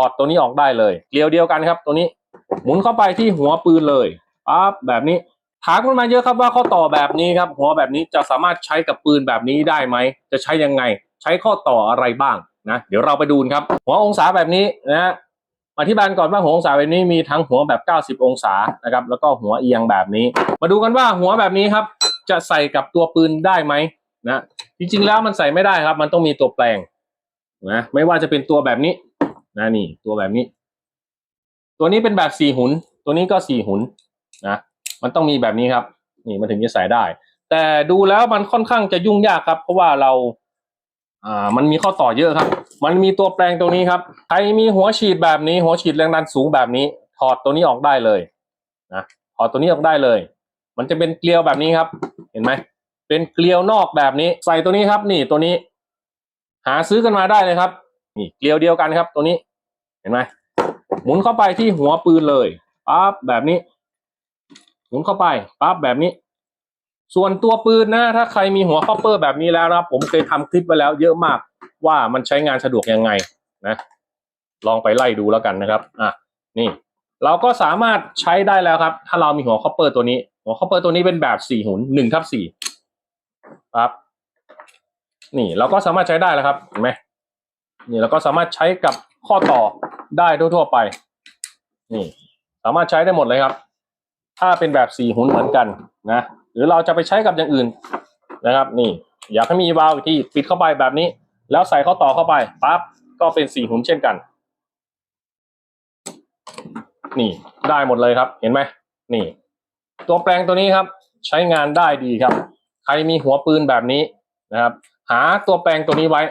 อดตัวนี้ออกได้เลยเกลียวเดียวกันครับตัวนี้ หมุนเข้าไปที่หัวปืนเลยปั๊บแบบนี้ถามกันมาเยอะครับว่าข้อต่อแบบนี้ครับ หัวแบบนี้จะสามารถใช้กับปืนแบบนี้ได้ไหมจะใช้ยังไง ใช้ข้อต่ออะไรบ้างนะเดี๋ยวเราไปดูครับ หัวองศาแบบนี้นะฮะอธิบายก่อนว่าหัวองศาแบบนี้มีทั้งหัวแบบ 90 องศานะครับแล้วก็หัวเอียงแบบนี้ มาดูกันว่าหัวแบบนี้ครับ จะใส่กับตัวปืนได้ไหมนะจริงๆแล้วมันใส่ไม่ได้ครับ มันต้องมีตัวแปลงนะไม่ว่าจะเป็นตัวแบบนี้ นะนี่ตัวแบบนี้ ตัวนี้เป็นแบบสี่หุน ตัวนี้ก็สี่หุนนะมันต้องมีแบบนี้ครับ นี่มันถึงจะใส่ได้ แต่ดูแล้วมันค่อนข้างจะยุ่งยากครับ เพราะว่าเราอ่ามันมีข้อต่อเยอะครับ มันมีตัวแปลงตรงนี้ครับใครมีหัวฉีดแบบนี้ หัวฉีดแรงดันสูงแบบนี้ ถอดตัวนี้ออกได้เลยนะถอดตัวนี้ออกได้เลย มันจะเป็นเกลียวแบบนี้ครับ เห็นไหมเป็นเกลียวนอกแบบนี้ ใส่ตัวนี้ครับ นี่ตัวนี้ หาซื้อกันมาได้เลยครับ นี่เกลียวเดียวกันครับ ตัวนี้ ห็นไหมหมุนเข้าไปที่หัวปืนเลยปั๊บแบบนี้ หมุนเข้าไปปั๊บแบบนี้ ส่วนตัวปืนนะ ถ้าใครมีหัวคอปเปอร์แบบนี้แล้วนะผมเคยทำคลิปไว้แล้วเยอะมากว่ามันใช้งานสะดวกยังไงนะ ลองไปไล่ดูแล้วกันนะครับ อะ นี่ เราก็สามารถใช้ได้แล้วครับ ถ้าเรามีหัวคอปเปอร์ตัวนี้ หัวคอปเปอร์ตัวนี้เป็นแบบสี่หุนหนึ่งทับสี่ครับ นี่เราก็สามารถใช้ได้แล้วครับ เห็นไหมนี่เราก็สามารถใช้กับข้อต่อ ได้ทั่วๆไป นี่ สามารถใช้ได้หมดเลยครับ ถ้าเป็นแบบสี่หุนเหมือนกันนะ หรือเราจะไปใช้กับอย่างอื่นนะครับ นี่ อยากให้มีวาล์วที่ปิดเข้าไปแบบนี้ แล้วใส่เข้อต่อเข้าไปปั๊บก็เป็นสี่หุนเช่นกัน นี่ได้หมดเลยครับ เห็นไหมนี่ ตัวแปลงตัวนี้ครับ ใช้งานได้ดีครับ ใครมีหัวปืนแบบนี้นะครับ หาตัวแปลงตัวนี้ไว้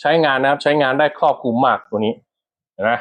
ใช้งานนะครับ ใช้งานได้ครอบคลุมมากตัวนี้ เห็นไหม